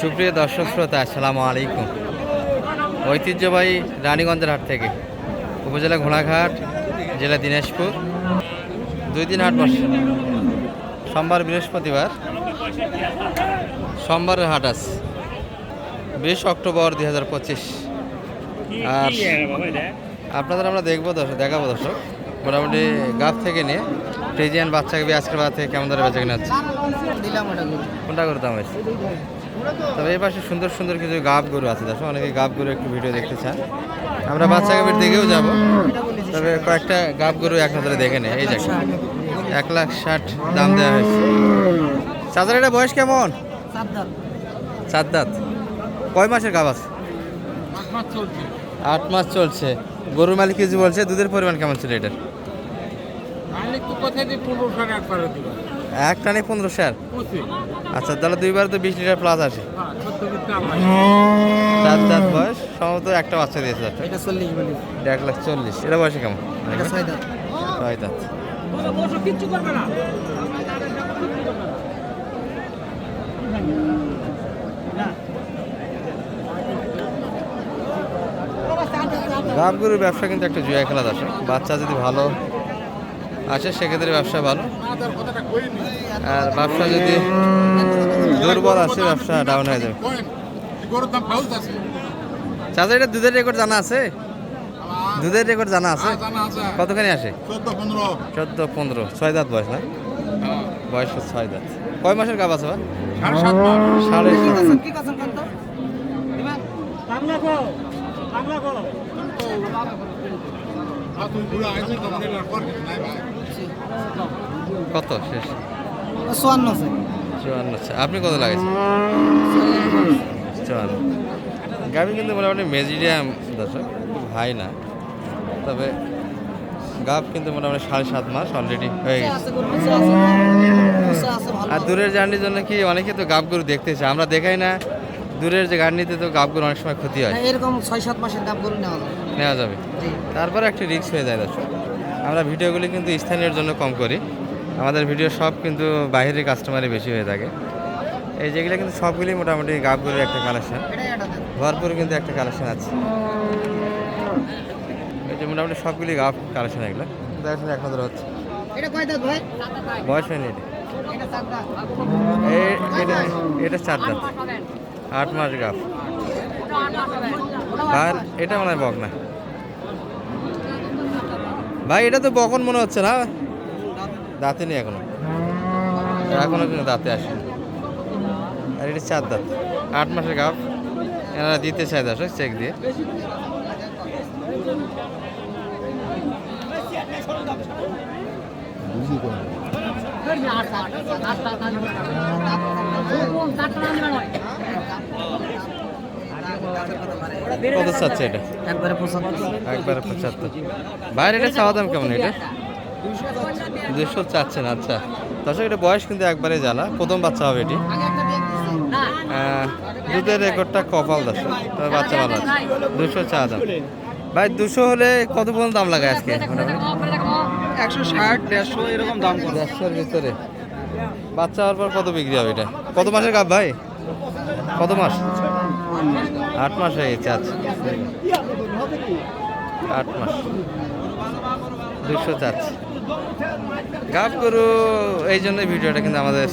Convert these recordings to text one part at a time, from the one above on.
সুপ্রিয় দর্শক শ্রোতা আসসালামু আলাইকুম। ঐতিহ্যবাহী রানীগঞ্জের হাট থেকে উপজেলা ঘোড়াঘাট জেলা দিনাজপুর। দুই দিন হাট বসে। সোমবার বৃহস্পতিবার সোমবারের হাট আছে বিশ অক্টোবর দুই হাজার পঁচিশ। আর আপনাদের আমরা দেখব দর্শক দেখাবো দর্শক। মোটামুটি গাছ থেকে নিয়ে ফ্রিজিয়ান বাচ্চাকে বি আজকের বাদ থেকে কেমন ধরে বেঁচে কিনা কোনটা করে দাম হয়েছে? তবে এই পাশে সুন্দর সুন্দর কিছু গাব গরু আছে দেখো অনেকে গাব গরু একটু ভিডিও দেখতে চান। আমরা বাচ্চা গাভীর দিকেও যাব তবে কয়েকটা গাব গরু এক নজরে দেখে নেই এই যে এক লাখ ষাট দাম দেওয়া হয়েছে। চাচার এটা বয়স কেমন? চার দাঁত কয় মাসের গাব আছে? আট মাস চলছে। গরুর মালিক কিছু বলছে দুধের পরিমাণ কেমন ছিল এটার? মালিক তো কোথায় দিয়ে টাকা দিবে এক টানে পনেরো শেয়ার? আচ্ছা তাহলে দুইবার তো বিশ লিটার প্লাস আসে হ্যাঁ আমরা। চার বয়স সম্ভবত একটা বাচ্চা দিয়েছে এক লাখ চল্লিশ। এটা বয়সে কেমন? ছয় দাঁত। গাব গরুর ব্যবসা কিন্তু একটা জুয়া খেলা দর্শক বাচ্চা যদি ভালো আসে সেক্ষেত্রে ব্যবসা ভালো। আর ব্যবসা যদি দুর্বল আসে ব্যবসা ডাউন হয়ে যাবে। গরুর দাম ফাউল আছে। চাচা এটা দুধের রেকর্ড জানা আছে? দুধের রেকর্ড জানা আছে? হ্যাঁ, জানা আছে। কতখানি আসে? চোদ্দ পনেরো। ছয় দাঁত বয়স না? বয়স ছয় দাঁত। কয় মাসের গাব আছে সাড়ে সাত কান্ত কত শেষ? চুয়ান্ন আছে। চুয়ান্ন আপনি কত লাগাইছেন? চুয়ান্ন। গাভি কিন্তু মোটামুটি মেজিডিয়াম দর্শক খুব হাই না। তবে গাভ কিন্তু মোটামুটি সাড়ে সাত মাস অলরেডি হয়ে গেছে। আর দূরের জার্নির জন্য কি অনেকে তো গাভ গরু দেখতে চায়। আমরা দেখাই না দূরের যে গাড়িতে তো গাভ গরু অনেক সময় ক্ষতি হয়। এরকম ছয় সাত মাসের দাম গরু নেওয়া যাবে। তারপরে একটা রিস্ক হয়ে যায় দর্শক। আমরা ভিডিওগুলি কিন্তু স্থানীয়র জন্য কম করি। আমাদের ভিডিও সব কিন্তু বাইরের কাস্টমারই বেশি হয়ে থাকে। এই যেগুলো কিন্তু সবগুলি মোটামুটি গাভগুলির একটা কালেকশন ভরপুর কিন্তু একটা কালেকশন আছে। এই যে মোটামুটি সবগুলি গাভ কালেকশন এগুলো। দেখাশোনা এক নজর হচ্ছে। বয়স হয়নি এটা। এটা চার দাঁত। আট মাস গাভ আর এটা মনে হয় বক না। ভাই এটা তো বকন মনে হচ্ছে না? দাঁতে নেই এখনও। এখনও কিন্তু দাঁতে আসে আর এটা চার দাঁত। আট মাসের গাভ এনারা দিতে চায় দর্শক চেক দিয়ে। কত চাচ্ছে এটা? একবারে পঁচাত্তর। একবারে পঁচাত্তর। বাইরে এটা চাওয়া দাম কেমন এটা? দুশো চাচ্ছেন আচ্ছা। দর্শক, এটা বয়স কিন্তু একবারে জ্বালা। প্রথম বাচ্চা হবে এটি। দুধের রেকর্ডটা কপাল দর্শক। তবে বাচ্চা ভালো আছে। দুশো চা দাম। ভাই দুশো হলে কত পর্যন্ত দাম লাগে আজকে? একশো ষাট দেড়শো এরকম দাম দেড়শোর ভিতরে। বাচ্চা হওয়ার পর কত বিক্রি হবে এটা? কত মাসের কাপ ভাই? কত মাস? আট মাস হয়ে গেছে আচ্ছা। আট মাস। দুশো চাচ্ছে। গাব গরু এই জন্য ভিডিওটা কিন্তু আমাদের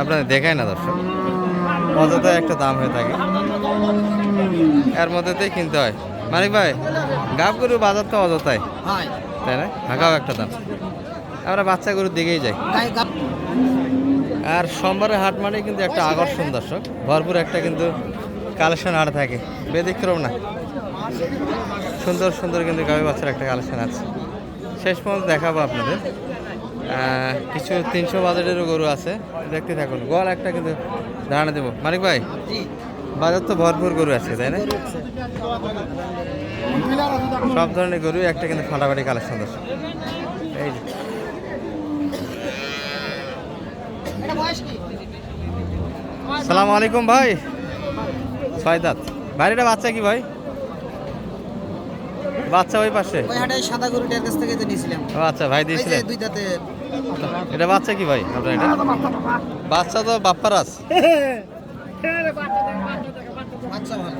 আপনাদের দেখায় না দর্শক। অযথা একটা দাম হয়ে থাকে। এর মধ্যেতেই কিনতে হয়। মানিক ভাই গাব গরু বাজার তো অযথায় তাই না? হাঁকাও একটা দাম। আমরা বাচ্চা গরুর দিকেই যাই। আর সোমবারের হাট মানে কিন্তু একটা আকর্ষণ দর্শক। ভরপুর একটা কিন্তু কালেকশন হাট থাকে। ব্যতিক্রম না। সুন্দর সুন্দর কিন্তু গাভী বাচ্চার একটা কালেকশন আছে। শেষ পর্যন্ত দেখাবো আপনাদের। কিছু তিনশো বাজারেরও গরু আছে। দেখতে থাকুন। গোয়াল একটা কিন্তু ধারণা দেবো। মানিক ভাই বাজার তো ভরপুর গরু আছে তাই না? সব ধরনের গরু একটা কিন্তু ফাটাফাটি কালেকশন দর্শক। এই এটা সালাম আলাইকুম ভাই। ছয় দাঁত। বাড়িটা বাচ্চা কি ভাই? বাচ্চা ওই পাশে? ওই হাটে সাদা গরুটার কাছ থেকে যে নিয়েছিলাম। ও আচ্ছা ভাই দিয়েছিলেন? দুই দাঁতে এটা বাচ্চা কি ভাই আপনার এটা? বাচ্চা তো বাপ্পারাস বাচ্চা ভালো।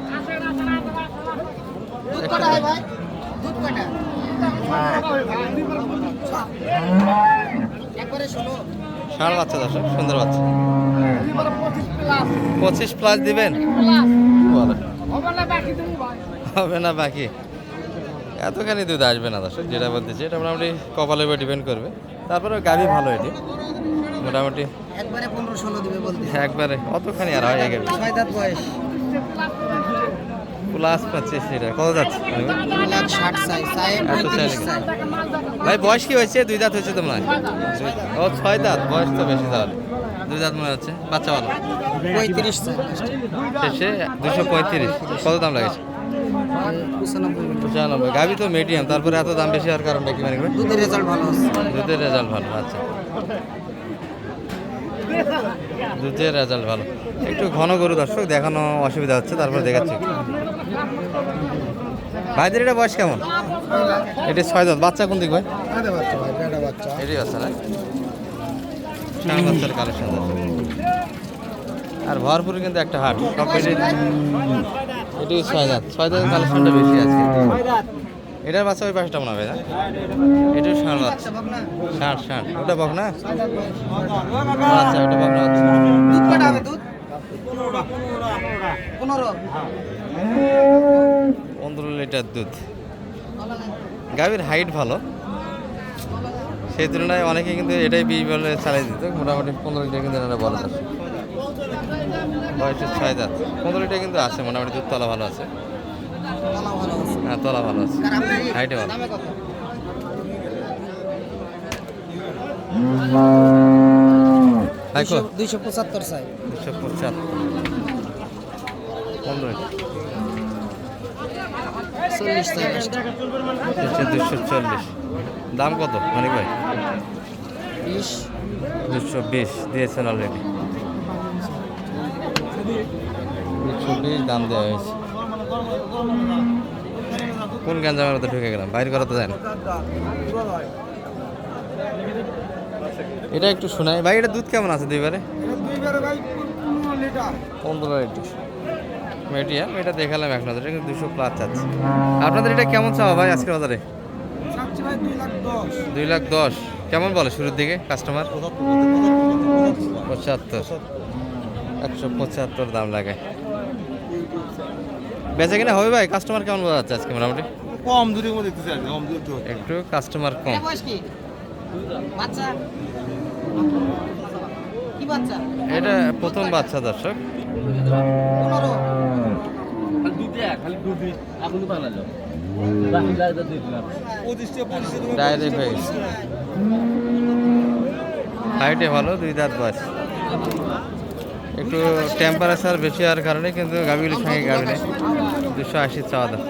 ষাঁড় বাচ্চা দর্শক সুন্দর বাচ্চা। পঁচিশ প্লাস দিবেন? হবে না বাকি। এতখানি দুধ আসবে না দর্শক যেটা বলতেছি এটা মোটামুটি কপালের উপর ডিপেন্ড করবে। তারপরে গাড়ি ভালো এটি। মোটামুটি একবারে পনেরো ষোলো দিবে বলতে একবারে অতখানি আর হয় গাড়ি ছয় দাঁত বয়স। প্লাস পঁচিশ লিটার কত যাচ্ছে ভাই বয়স কি হয়েছে? দুই দাঁত হয়েছে তোমার? ও ছয় দাঁত? বয়স তো বেশি তাহলে। দুই দাঁত মনে হচ্ছে। বাচ্চা ভালো? পঁয়ত্রিশ শেষে দুশো পঁয়ত্রিশ। কত দাম লাগেছে? পঁচানব্বই গাভি তো মিডিয়াম তারপরে এত দাম বেশি হওয়ার কারণটা কি মানে দুধের রেজাল্ট ভালো দুধের রেজাল্ট ভালো আচ্ছা। দুধের রেজাল্ট ভালো। একটু ঘন গরু দর্শক দেখানো অসুবিধা হচ্ছে তারপরে দেখাচ্ছি। ভাইদের এটা বয়স কেমন? এটা ছয় দাঁত। বাচ্চা কোন দিক ভাই? এটাই বাচ্চা না? বাচ্চার কালেকশন আর ভরপুর কিন্তু একটা হাট সব এটি এটি ছয় দাঁত ছয় দাঁতের কালেকশনটা বেশি আছে। এটার বাচ্চা ওই পাশটা মনে হবে না? এটাও ষাঁড় বাচ্চা ষাঁড় ষাঁড় ওটা বক না? আচ্ছা ওটা বক না আচ্ছা। পনেরো। লিটার দুধ। গাভীর হাইট ভালো। সেই তুলনায় অনেকে কিন্তু এটাই বিয়ে বলে চালিয়ে দিত। মোটামুটি পনেরো লিটার কিন্তু এনারা বলে তার বয়সের ছয় দাঁত। পনেরো লিটার কিন্তু আছে মোটামুটি দুধ তলা ভালো আছে। হ্যাঁ তলা ভালো আছে। হাইটে ভালো। দামে কত? দুইশো পঁচাত্তর চাই দুশো পঁচাত্তর। চল্লিশ দুশো চল্লিশ। দাম কত মানিক ভাই? বিশ। দুশো বিশ দিয়েছেন অলরেডি দুশো দাম দেওয়া হয়েছে। কোন গ্যাঞ্জামের মধ্যে ঢুকে গেলাম? বাইরে করা তো যায় না এটা একটু শোনাই। ভাই, এটা দুধ কেমন আছে দুইবারে? পনেরো লিটার। মিডিয়াম এটা দেখালাম এক নজরে, কিন্তু দুশো প্লাস চাচ্ছে আপনাদের এটা কেমন চাওয়া ভাই আজকের বাজারে? দুই লাখ দশ। কেমন বলে শুরুর দিকে কাস্টমার পঁচাত্তর। একশো পঁচাত্তর দাম লাগে বেচা কিনা হবে ভাই? কাস্টমার কেমন বোঝা যাচ্ছে আজকে মোটামুটি? কম দূর একটু কাস্টমার কম। বয়স কি? বাচ্চা? কি বাচ্চা? এটা প্রথম বাচ্চা দর্শক। ডাইরেক্ট হয়ে গেছে। হাইটে ভালো দুই দাঁত বয়স। একটু টেম্পারেচার বেশি হওয়ার কারণে কিন্তু গাভিগুলির সঙ্গে গাভি নেই। দুশো আশি চাওয়া দাম।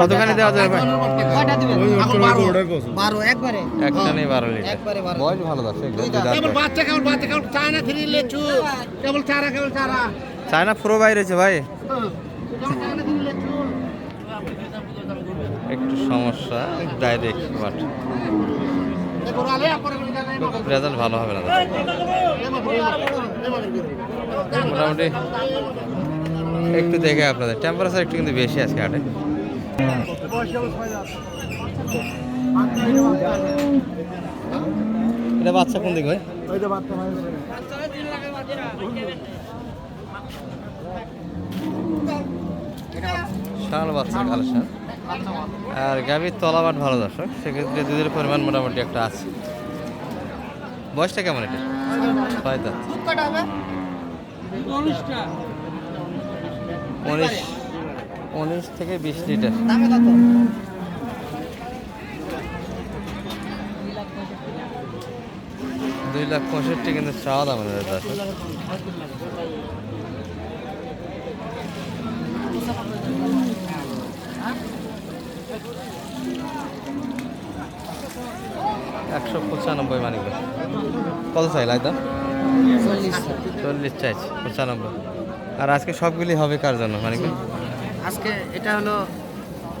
কতখানি দেওয়া যাবে ভাই? বারো লিটার। বয়স ভালো দর্শক চায়না প্রো বাই রয়েছে ভাই। একটু সমস্যা ডাইরেক্ট বাট রেজাল্ট ভালো হবে না। মোটামুটি একটু দেখে আপনাদের। টেম্পারেচার একটু কিন্তু বেশি আজকে হাটে। এটা বাচ্চা কোন দিক ভাই? শাল বাচ্চা কালেকশন আর গাভীর তলাবাট ভালো দর্শক, সেক্ষেত্রে দুধের পরিমাণ মোটামুটি একটা আছে। বয়সটা কেমন এটা? ছয় উনিশ উনিশ থেকে বিশ লিটার। দুই লাখ পঁয়ষট্টি কিন্তু চাওয়া দাম দর্শক। একশো পঁচানব্বই মানে কি? কত চাই লাই দাম চল্লিশ চাই। চাইছি পঁচানব্বই। আর আজকে সবগুলি হবে কার জন্য মানে কি? আজকে এটা হলো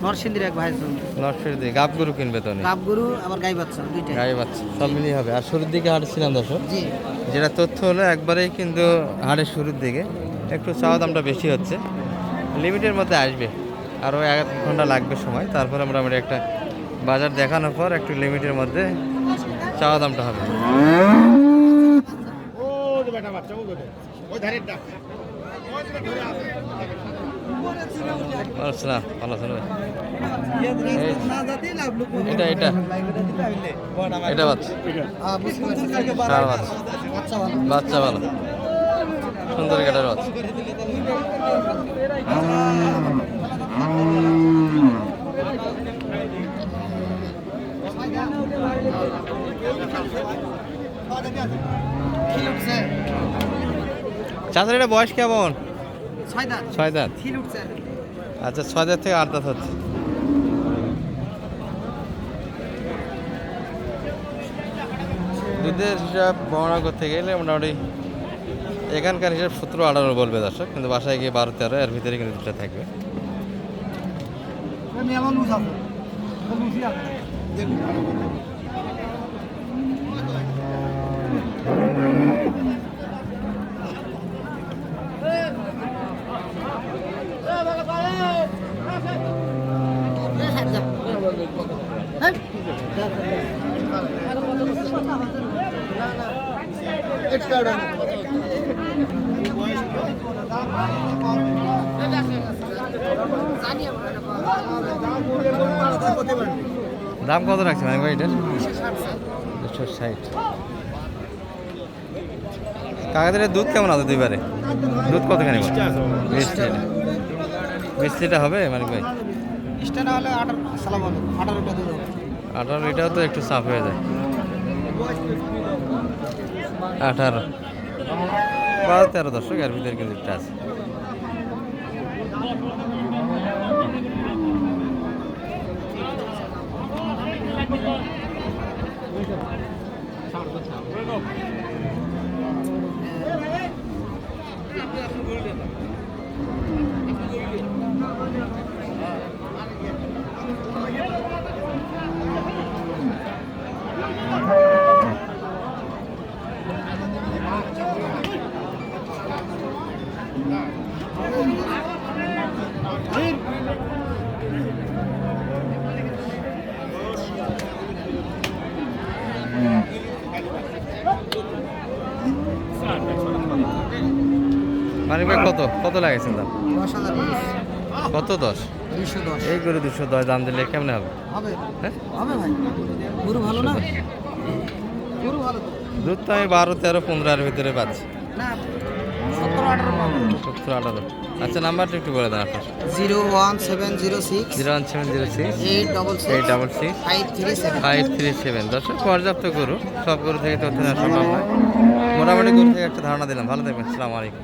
নরসিংদীর এক ভাইয়ের জন্য। নর্সরি দিয়ে গাব গরু কিনবে তো উনি। গরু আবার গাই বাচ্চা দুইটাই। গাই বাচ্চা সব মিলিয়ে হবে। আর শুরুর দিকে হাঁটছিলাম দর্শক জি। যেটা তথ্য হলো একবারেই কিন্তু হাটের শুরুর দিকে একটু চাওয়া দামটা বেশি হচ্ছে। লিমিটের মধ্যে আসবে আরও এক ঘণ্টা লাগবে সময়। তারপরে মোটামুটি একটা বাজার দেখানোর পর একটু লিমিটের মধ্যে চাওয়া দামটা হবে। ভালো এটা এটা। এটা বাচ্চা বাচ্চা বাচ্চা ভালো। সুন্দর কাটার বাচ্চা। চাচার এটা বয়স কেমন? ছয় দাঁত। আচ্ছা ছয় দাঁত থেকে আট দাঁত হচ্ছে। দুধের হিসাব বর্ণনা করতে গেলে মোটামুটি এখানকার হিসাব সতেরো আঠারো বলবে দর্শক কিন্তু বাসায় গিয়ে বারো তেরো এর ভিতরে কিন্তু দুধটা থাকবে। এমন দাম কত রাখছে মানে ভাই এটার? দুশো ষাট। কাকাদের দুধ কেমন আছে দুইবারে দুধ কতখানি বল? বিশ লিটার। বিশ লিটার হবে মানে ভাই? না হলে আঠারো লিটার তো একটু সাফ হয়ে যায়। আঠারো। বারো তেরো দর্শক এর ভিতরে কিন্তু আছে। মানে ভাই কত লাগাইছেন দাম? দশ কত দশ? এই গরু দুশো দশ দাম দিলে কেমন হবে? হ্যাঁ? দুধ তো আমি বারো তেরো পনেরো এর ভিতরে পাচ্ছি। সত্তর আঠারো আচ্ছা নাম্বারটা একটু বলে দেন আপনার। Zero one seven zero six zero one seven zero six eight double eight double six five three seven. Five three seven. দর্শক পর্যাপ্ত গরু সব গরু থেকে তথ্য নেওয়া সম্ভব নয়। মোটামুটি গরু থেকে একটা ধারণা দিলাম। ভালো থাকবেন। সালাম আলাইকুম।